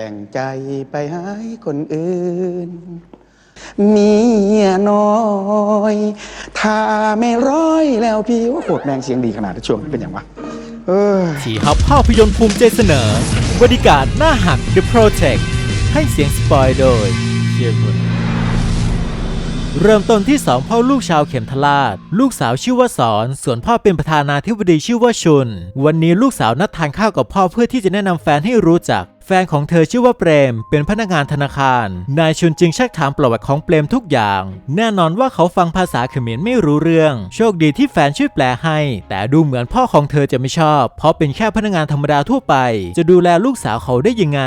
แบ่งใจไปให้คนอื่น เมียน้อยถ้าไม่ร้อยแล้วพี่ว่าโคตรแมงเสียงดีขนาดช่วงนี้เป็นอย่างวะเออที่ฮับภาพยนตร์ภูมิใจเสนอบริการหน้าหัก The Project ให้เสียงสปอยโดยเชียร์เริ่มต้นที่สองพ่อลูกชาวเข็มทลาดลูกสาวชื่อว่าสอน ส่วนพ่อเป็นประธานาธิบดีชื่อว่าชุน วันนี้ลูกสาวนัดทานข้าวกับพ่อเพื่อที่จะแนะนำแฟนให้รู้จัก แฟนของเธอชื่อว่าเปรม เป็นพนักงานธนาคาร นายชุนจึงชักถามประวัติของเปรมทุกอย่าง แน่นอนว่าเขาฟังภาษาเขมรไม่รู้เรื่อง โชคดีที่แฟนช่วยแปลให้ แต่ดูเหมือนพ่อของเธอจะไม่ชอบ เพราะเป็นแค่พนักงานธรรมดาทั่วไป จะดูแลลูกสาวเขาได้ยังไง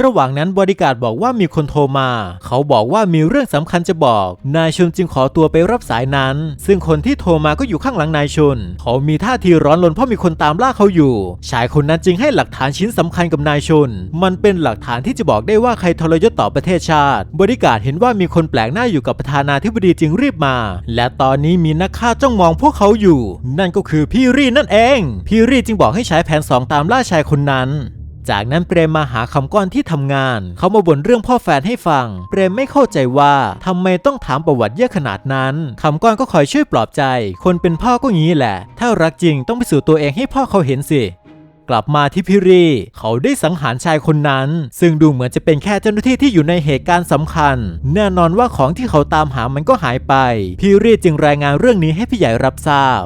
ระหว่างนั้นบริการบอกว่ามีคนโทรมา เขาบอกว่ามีเรื่องสำคัญจะบอก นายชุนจึงขอตัวไปรับสายนั้น ซึ่งคนที่โทรมาก็อยู่ข้างหลังนายชุน เขามีท่าทีร้อนรนเพราะมีคนตามล่าเขาอยู่ ชายคนนั้นจึงให้หลักฐานชิ้นสำคัญกับนายชุนมันเป็นหลักฐานที่จะบอกได้ว่าใครทรยศต่อประเทศชาติ บริการเห็นว่ามีคนแปลกหน้าอยู่กับประธานาธิบดีจึงรีบมา และตอนนี้มีนักฆ่าจ้องมองพวกเขาอยู่ นั่นก็คือพี่รีนั่นเอง พี่รีจึงบอกให้ใช้แผนสองตามล่าชายคนนั้นจากนั้นเปรมมาหาคำก้อนที่ทำงาน เขามาบ่นเรื่องพ่อแฟนให้ฟัง เปรมไม่เข้าใจว่าทำไมต้องถามประวัติเยอะขนาดนั้นคำก้อนก็คอยช่วยปลอบใจ คนเป็นพ่อก็งี้แหละ ถ้ารักจริงต้องพิสูจน์ตัวเองให้พ่อเขาเห็นสิ กลับมาที่พิรี เขาได้สังหารชายคนนั้น ซึ่งดูเหมือนจะเป็นแค่เจ้าหน้าที่ที่อยู่ในเหตุการณ์สำคัญ แน่นอนว่าของที่เขาตามหามันก็หายไป พิรีจึงรายงานเรื่องนี้ให้พี่ใหญ่รับทราบ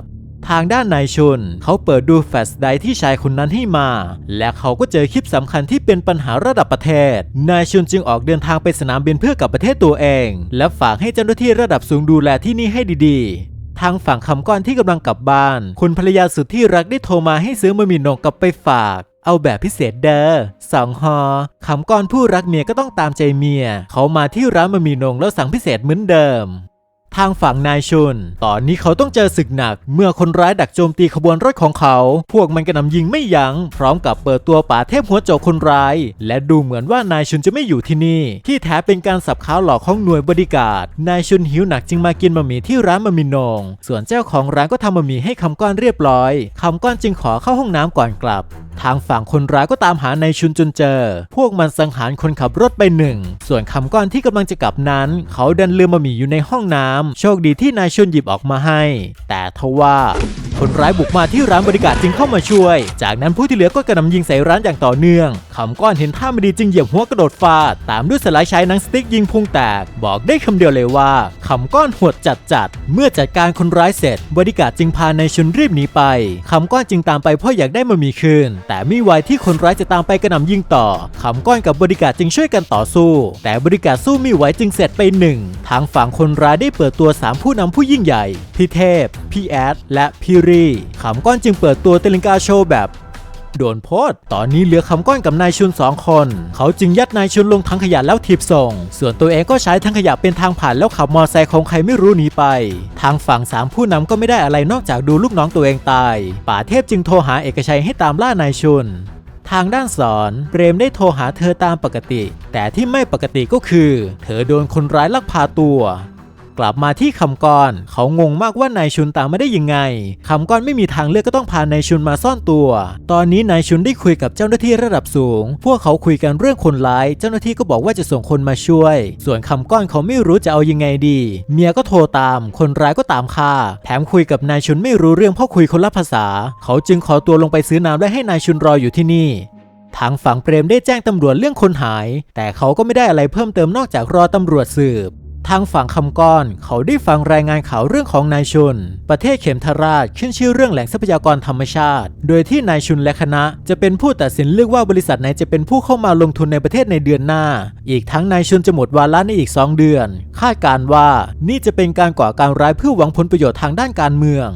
ทางด้านนายชุนเขาเปิดดูแฟลชไดที่ชายคนนั้นให้มา และเขาก็เจอคลิปสำคัญที่เป็นปัญหาระดับประเทศ นายชุนจึงออกเดินทางไปสนามบินเพื่อกลับประเทศตัวเอง และฝากให้เจ้าหน้าที่ระดับสูงดูแลที่นี่ให้ดีๆ ทางฝั่งคำก้อนที่กำลังกลับบ้าน คุณภรรยาสุดที่รักได้โทรมาให้ซื้อมะหมี่นงกลับไปฝากเอาแบบพิเศษเด้อสองฮอคำก้อนผู้รักเมียก็ต้องตามใจเมีย เขามาที่ร้านมะหมี่นงแล้วสั่งพิเศษเหมือนเดิม ทางฝั่งนายชุน ตอนนี้เขาต้องเจอศึกหนัก เมื่อคนร้ายดักโจมตีขบวนรถของเขา พวกมันกระหน่ำยิงไม่ยัง้ง พร้อมกับเปิดตัวป่าเทพหัวโจกคนร้าย และดูเหมือนว่านายชุนจะไม่อยู่ที่นี่ ที่แท้เป็นการสับขาหลอกของหน่วยบริการนายชุนหิวหนักจึงมากินบะหมี่ที่ร้านบะหมี่นง ส่วนเจ้าของร้านก็ทำบะหมี่ให้คำก้อนเรียบร้อยคำก้อนจึงขอเข้าห้องน้ำก่อนกลับ ทางฝั่งคนร้ายก็ตามหานายชุนจนเจอ พวกมันสังหารคนขับรถไปหนึ่ง ส่วนคำก้อนที่กำลังจะกลับนั้น เขาดันลืมบะหมี่อยู่ในห้องน้ำโชคดีที่นายชุนหยิบออกมาให้ แต่ทว่า คนร้ายบุกมาที่ร้านบริการจึงเข้ามาช่วย จากนั้นผู้ที่เหลือก็กระหน่ำยิงใส่ร้านอย่างต่อเนื่องคำก้อนเห็นท่าไม่ดีจึงเหยียบหัวกระโดดฟาด ตามด้วยสไลด์ใช้นังสติ๊กยิงพุงแตก บอกได้คำเดียวเลยว่าคำก้อนหดจัดจัด เมื่อจัดการคนร้ายเสร็จ บริการจึงพานายชุนรีบหนีไปคำก้อนจึงตามไปเพราะอยากได้มามีคืน แต่ไม่ไวที่คนร้ายจะตามไปกระหน่ำยิงต่อคำก้อนกับบริการจึงช่วยกันต่อสู้ แต่บริการสู้ไม่ไหวจึงเสร็จไปหนึ่งทางฝั่งคนร้ายได้เปิดตัวสามผู้นำผู้ยิ่งใหญ่พี่เทพ พี่แอดและพี่รีคำก้อนจึงเปิดตัวเตลิงกาโชว์แบบโดนโพสต์ตอนนี้เหลือคำก้อนกับนายชุนสองคน เขาจึงยัดนายชุนลงถังขยะแล้วถีบส่ง ส่วนตัวเองก็ใช้ถังขยะเป็นทางผ่านแล้วขับมอไซค์ของใครไม่รู้หนีไป ทางฝั่งสามผู้นำก็ไม่ได้อะไรนอกจากดูลูกน้องตัวเองตาย ป่าเทพจึงโทรหาเอกชัยให้ตามล่านายชุน ทางด้านสอนเปรมได้โทรหาเธอตามปกติ แต่ที่ไม่ปกติก็คือ เธอโดนคนร้ายลักพาตัว กลับมาที่คำก้อนเขางงมากว่านายชุนตามมาได้ยังไงคำก้อนไม่มีทางเลือกก็ต้องพานายชุนมาซ่อนตัว ตอนนี้นายชุนได้คุยกับเจ้าหน้าที่ระดับสูง พวกเขาคุยกันเรื่องคนร้าย เจ้าหน้าที่ก็บอกว่าจะส่งคนมาช่วย ส่วนคำก้อนเขาไม่รู้จะเอายังไงดี เมียก็โทรตาม คนร้ายก็ตามฆ่า แถมคุยกับนายชุนไม่รู้เรื่องเพราะคุยคนละภาษา เขาจึงขอตัวลงไปซื้อน้ำและให้นายชุนรออยู่ที่นี่ทางฝั่งเปรมได้แจ้งตำรวจเรื่องคนหาย แต่เขาก็ไม่ได้อะไรเพิ่มเติมนอกจากรอตำรวจสืบ ทางฝั่งคำก้อน เขาได้ฟังรายงานข่าวเรื่องของนายชุน ประเทศเขมทราชขึ้นชื่อเรื่องแหล่งทรัพยากรธรรมชาติ โดยที่นายชุนและคณะจะเป็นผู้ตัดสินเลือกว่าบริษัทไหนจะเป็นผู้เข้ามาลงทุนในประเทศในเดือนหน้า อีกทั้งนายชุนจะหมดวาระในอีก 2 เดือน คาดการว่านี่จะเป็นการก่อการร้ายเพื่อหวังผลประโยชน์ทางด้านการเมือง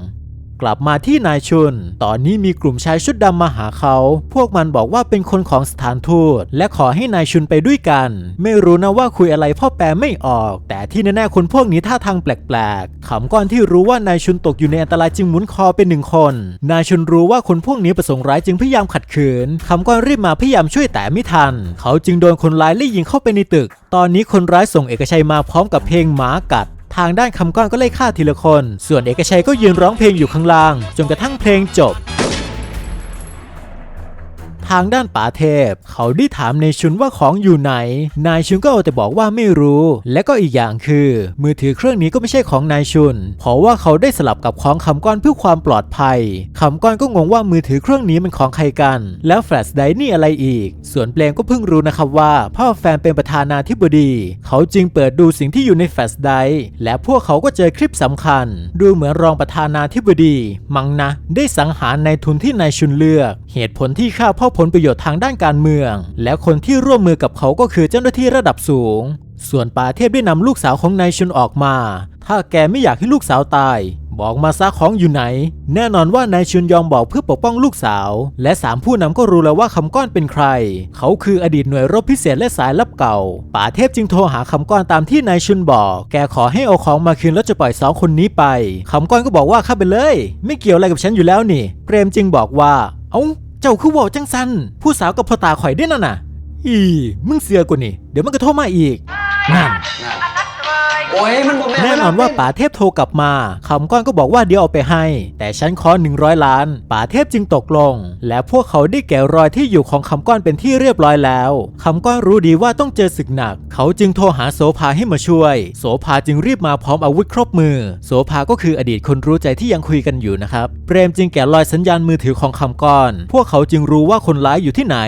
กลับมาที่นายชุน ตอนนี้มีกลุ่มชายชุดดำมาหาเขา พวกมันบอกว่าเป็นคนของสถานทูต และขอให้นายชุนไปด้วยกัน ไม่รู้นะว่าคุยอะไรพ่อแปลไม่ออก แต่ที่แน่ๆคนพวกนี้ท่าทางแปลกๆขำก้อนที่รู้ว่านายชุนตกอยู่ในอันตรายจึงหมุนคอเป็นหนึ่งคน นายชุนรู้ว่าคนพวกนี้ประสงค์ร้ายจึงพยายามขัดขืนขำก้อนรีบมาพยายามช่วยแต่ไม่ทัน เขาจึงโดนคนร้ายไล่ยิงเข้าไปในตึก ตอนนี้คนร้ายส่งเอกชัยมาพร้อมกับเพลงหมากัด ทางด้านคำก้อนก็ไล่ฆ่าทีละคน ส่วนเอกชัยก็ยืนร้องเพลงอยู่ข้างล่าง จนกระทั่งเพลงจบ ทางด้านป๋าเทพ เขาได้ถามนายชุนว่าของอยู่ไหน นายชุนก็เอาแต่บอกว่าไม่รู้ และก็อีกอย่างคือ มือถือเครื่องนี้ก็ไม่ใช่ของนายชุน เพราะว่าเขาได้สลับกับของคำก้อนเพื่อความปลอดภัยคำก้อนก็งงว่ามือถือเครื่องนี้มันของใครกัน แล้วแฟลชไดนี่อะไรอีก ส่วนเปลงก็เพิ่งรู้นะครับว่าพ่อแฟนเป็นประธานาธิบดี เขาจึงเปิดดูสิ่งที่อยู่ในแฟลชไดน์และพวกเขาก็เจอคลิปสำคัญ ดูเหมือนรองประธานาธิบดี มังนะ ได้สังหารนายทุนที่นายชุนเลือก เหตุผลที่ฆ่าพ่อผลประโยชน์ทางด้านการเมือง และคนที่ร่วมมือกับเขาก็คือเจ้าหน้าที่ระดับสูง ส่วนปาเทพได้นำลูกสาวของนายชุนออกมา ถ้าแกไม่อยากให้ลูกสาวตาย บอกมาซะของอยู่ไหน แน่นอนว่านายชุนยอมบอกเพื่อปกป้องลูกสาว และสามผู้นำก็รู้แล้วว่าคำก้อนเป็นใคร เขาคืออดีตหน่วยรบพิเศษและสายลับเก่า ป่าเทพจึงโทรหาคำก้อนตามที่นายชุนบอก แกขอให้เอาของมาคืนแล้วจะปล่อยสองคนนี้ไปคำก้อนก็บอกว่าข้าไปเลย ไม่เกี่ยวอะไรกับฉันอยู่แล้วนี่ เปรมจึงบอกว่า เอ้า เจ้าคือวอจังสันผู้สาวกับพ่อตาข่อยได้นั่นน่ะ อีมึงเสือกว่านี่ เดี๋ยวมันก็โทรมาอีกนั่น โอ้ยมันบ่แน่นอนว่าป๋าเทพโทรกลับมาคำก้อนก็บอกว่าเดี๋ยวเอาไปให้ แต่ฉันขอ 100 ล้านป๋าเทพจึงตกลง และพวกเขาได้แกะรอยที่อยู่ของคำก้อนเป็นที่เรียบร้อยแล้วคำก้อนรู้ดีว่าต้องเจอศึกหนัก เขาจึงโทรหาโสภาให้มาช่วย โสภาจึงรีบมาพร้อมอาวุธครบมือ โสภาก็คืออดีตคนรู้ใจที่ยังคุยกันอยู่นะครับเปรมจึงแกะรอยสัญญาณมือถือของคำก้อน พวกเขาจึงรู้ว่าคนร้ายอยู่ที่ไหน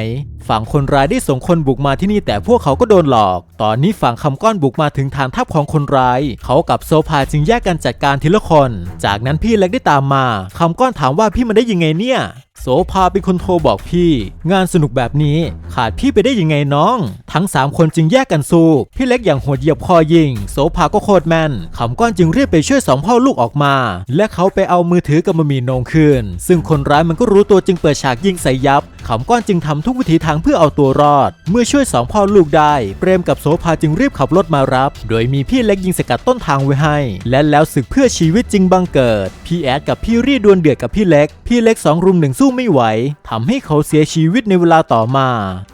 ฝั่งคนร้ายได้ส่งคนบุกมาที่นี่แต่พวกเขาก็โดนหลอก ตอนนี้ฝั่งคำก้อนบุกมาถึงฐานทัพของคนร้าย เขากับโซภาจึงแยกกันจัดการทีละคน จากนั้นพี่เล็กได้ตามมาคำก้อนถามว่าพี่มาได้ยังไงเนี่ยโสภาเป็นคนโทรบอกพี่ งานสนุกแบบนี้ขาดพี่ไปได้ยังไงน้อง ทั้ง 3 คนจึงแยกกันสู้ พี่เล็กอย่างโหดเหยียบคอยิงโสภาก็โคตรแมนคำก้อนจึงเรีบไปช่วยสองพ่อลูกออกมา และเขาไปเอามือถือกับมะหมี่โหนงคืน ซึ่งคนร้ายมันก็รู้ตัวจึงเปิดฉากยิงใส่ยับ คำก้อนจึงทำทุกวิถีทางเพื่อเอาตัวรอด เมื่อช่วยสองพ่อลูกได้เปรมกับโสภาจึงรีบขับรถมารับ โดยมีพี่เล็กยิงสกัดต้นทางไว้ให้ และแล้วศึกเพื่อชีวิตจริงบังเกิด พี่แอดกับพี่รี่ดวลเดือดกับพี่เล็ก พี่เล็กสองรุมหนึ่งสู้ไม่ไหวทำให้เขาเสียชีวิตในเวลาต่อมา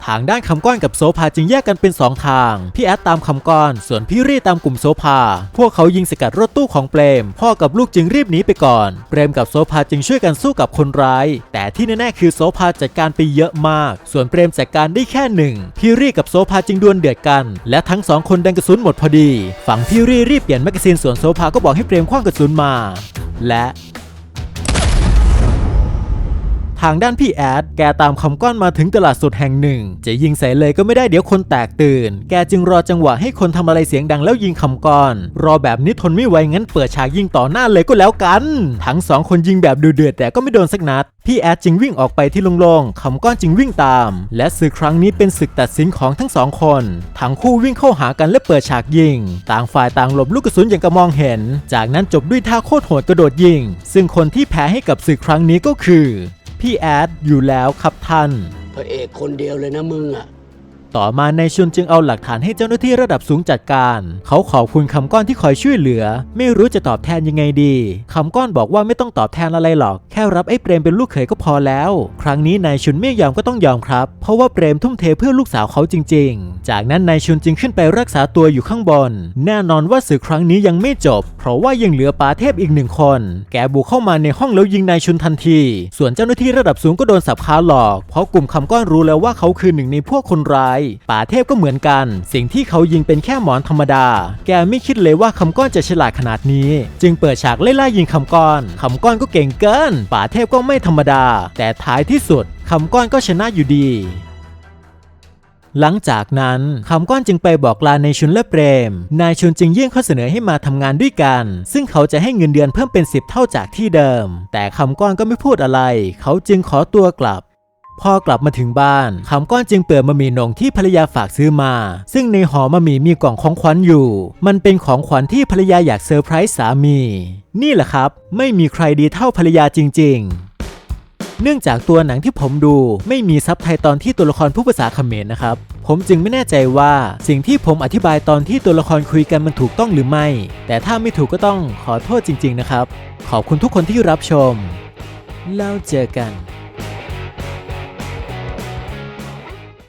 ทางด้านคำก้อนกับโซภาจึงแยกกันเป็นสองทาง พี่แอดตามคำก้อน ส่วนพี่รี่ตามกลุ่มโซภา พวกเขายิงสกัดรถตู้ของเปรม พ่อกับลูกจึงรีบหนีไปก่อน เปรมกับโซภาจึงช่วยกันสู้กับคนร้าย แต่ที่แน่ๆคือโซภาจัดการไปเยอะมาก ส่วนเปรมจัดการได้แค่หนึ่งพี่รี่กับโซภาจึงดวลเดือดกัน และทั้งสองคนดังกระสุนหมดพอดี ฝั่งพี่รี่รีบเปลี่ยนแมกกาซีนส่วนโซภาก็บอกให้เปรมคว้างกระสุนมา และ ทางด้านพี่แอด แกตามคำก้อนมาถึงตลาดสดแห่งหนึ่ง จะยิงใส่เลยก็ไม่ได้เดี๋ยวคนแตกตื่น แกจึงรอจังหวะให้คนทำอะไรเสียงดังแล้วยิงคำก้อน รอแบบนี้ทนไม่ไหวงั้นเปิดฉากยิงต่อหน้าเลยก็แล้วกัน ทั้งสองคนยิงแบบดูเดือดแต่ก็ไม่โดนสักนัด พี่แอดจึงวิ่งออกไปที่โล่งๆคำก้อนจึงวิ่งตาม และศึกครั้งนี้เป็นศึกตัดสินของทั้งสองคน ทั้งคู่วิ่งเข้าหากันและเปิดฉากยิง ต่างฝ่ายต่างหลบลูกกระสุนอย่างกระมองเห็น จากนั้นจบด้วยท่าโคตรโหดกระโดดยิง ซึ่งคนที่แพ้ให้กับศึกครั้งนี้ก็คือ พี่แอดอยู่แล้วครับท่านพระเอกคนเดียวเลยนะมึงอะ ต่อมานายชุนจึงเอาหลักฐานให้เจ้าหน้าที่ระดับสูงจัดการ เขาขอบคุณคำก้อนที่คอยช่วยเหลือ ไม่รู้จะตอบแทนยังไงดีคำก้อนบอกว่าไม่ต้องตอบแทนอะไรหรอก แค่รับไอ้เปรมเป็นลูกเขยก็พอแล้ว ครั้งนี้นายชุนไม่ยอมก็ต้องยอมครับ เพราะว่าเปรมทุ่มเทเพื่อลูกสาวเขาจริง ๆ จากนั้นนายชุนจึงขึ้นไปรักษาตัวอยู่ข้างบน แน่นอนว่าศึกครั้งนี้ยังไม่จบ เพราะว่ายังเหลือปาเทพอีกหนึ่งคน แกบุกเข้ามาในห้องแล้วยิงนายชุนทันที ส่วนเจ้าหน้าที่ระดับสูงก็โดนสับขาหลอก เพราะกลุ่มคำก้อนรู้แล้วว่าเขาคือหนึ่งในพวกคนร้ายป่าเทพก็เหมือนกัน สิ่งที่เขายิงเป็นแค่หมอนธรรมดา แกไม่คิดเลยว่าคำก้อนจะฉลาดขนาดนี้ จึงเปิดฉากไล่ล่ายิงคำก้อนคำก้อนก็เก่งเกิน ป่าเทพก็ไม่ธรรมดา แต่ท้ายที่สุดคำก้อนก็ชนะอยู่ดีหลังจากนั้นคำก้อนจึงไปบอกลาในชุนและเปรม นายชุนจึงยื่นข้อเสนอให้มาทำงานด้วยกัน ซึ่งเขาจะให้เงินเดือนเพิ่มเป็น 10 เท่าจากที่เดิม แต่คำก้อนก็ไม่พูดอะไร เขาจึงขอตัวกลับ พอกลับมาถึงบ้านคำก้อนจึงเปิดมะหมี่หนงที่ภรรยาฝากซื้อมา ซึ่งในห่อมะหมี่มีกล่องของขวัญอยู่ มันเป็นของขวัญที่ภรรยาอยากเซอร์ไพรส์สามี นี่แหละครับ ไม่มีใครดีเท่าภรรยาจริง ๆเนื่องจากตัวหนังที่ผมดูไม่มีซับไทยตอนที่ตัวละครผู้ภาษาเขมรนะครับ ผมจึงไม่แน่ใจว่าสิ่งที่ผมอธิบายตอนที่ตัวละครคุยกันมันถูกต้องหรือไม่ แต่ถ้าไม่ถูกก็ต้องขอโทษจริง ๆ นะครับ ขอบคุณทุกคนที่รับชม แล้วเจอกัน